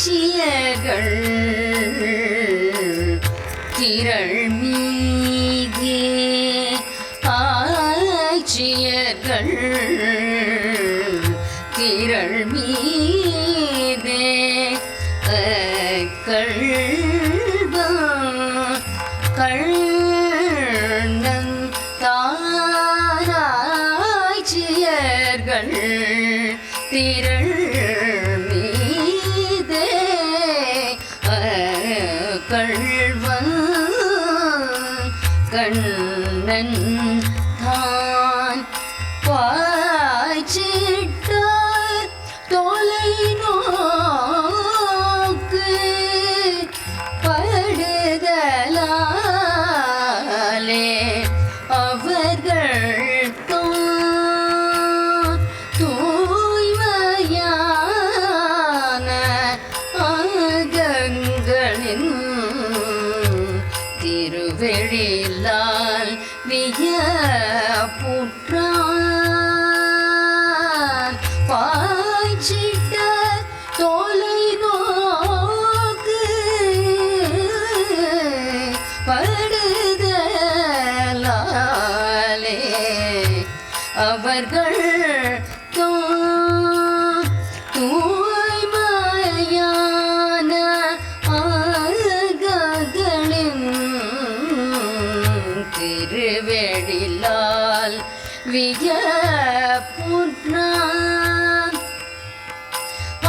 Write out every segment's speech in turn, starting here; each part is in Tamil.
ஆட்சியர்கள் திரள் மீதே ஆட்சியர்கள் திரள் மீதே கள்வா கண்ணன் தாராய்ச்சியர்கள் திரள் கள்வன் கண்ணன் தான் திருவெழிலால் விய வியப்புற்றான்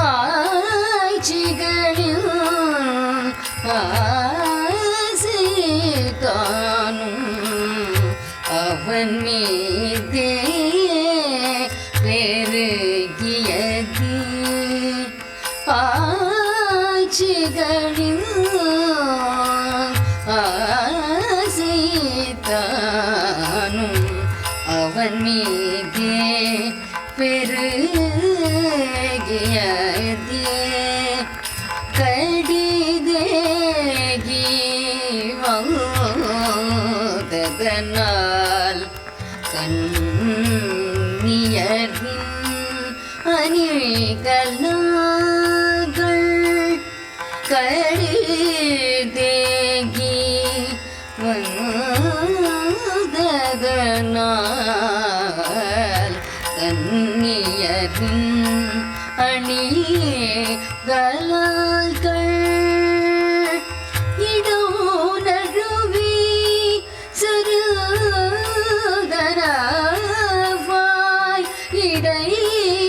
ஆய்ச்சிகளில் ஆசை அவன் மீதே பெருகியது. ஆட்சிகளில் பெருகியதே கடிதேகி வந்ததனால் கண்ணியரின் அணிகளாகள் கடிதேகி வந்ததனால் அணிகளாகள் இடோ நழுவி சருதரவாய் இடையாடை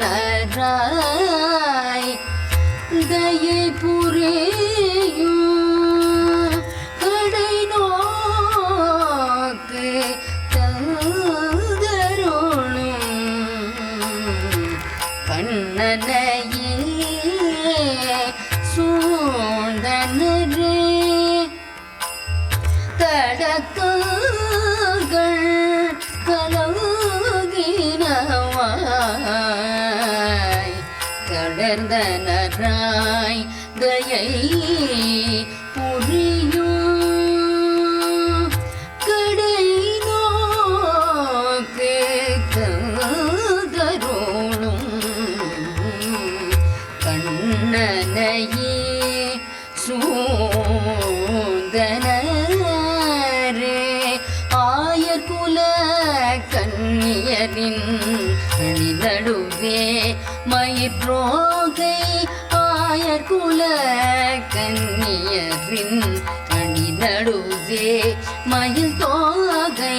நன்றாய். தயை புரியும் கடை நோக்கு தந்தருளும். கண்ணனையே சூழ்ந்தனரே. தடக்கங்கள் கடர்ந்தனராய் தயை புரியும். கடை நோக்கு தருளும் கண்ணனையே சூந்தனரே ஆயர்குல கண்ணியரின் அணி நடுவே மயிற்றோகை ஆயர்குல கன்னியரின் அணி நடுவே மயில் தோகை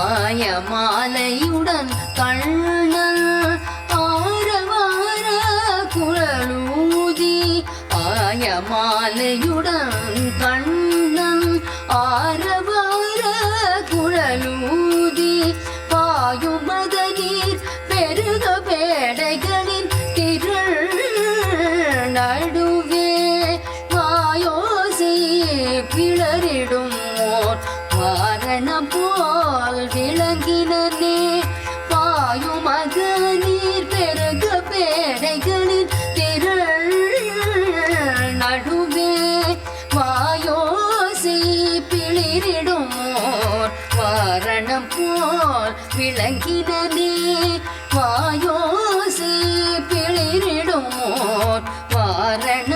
ஆய மாலையுடன் கண்ணன் ஆரவார குழலூதி ஆய மாலையுடன் கண்ணன் ஆர பால் விளங்கினே பாயும் பாயுமக நீர் பெருக பேடைகளில் திரள் நடுவே வாயோசி பிளிரிடும் மோர் வாரணம் போல் விளங்கினே வாயோசி பிளிரிடும் வாரணம்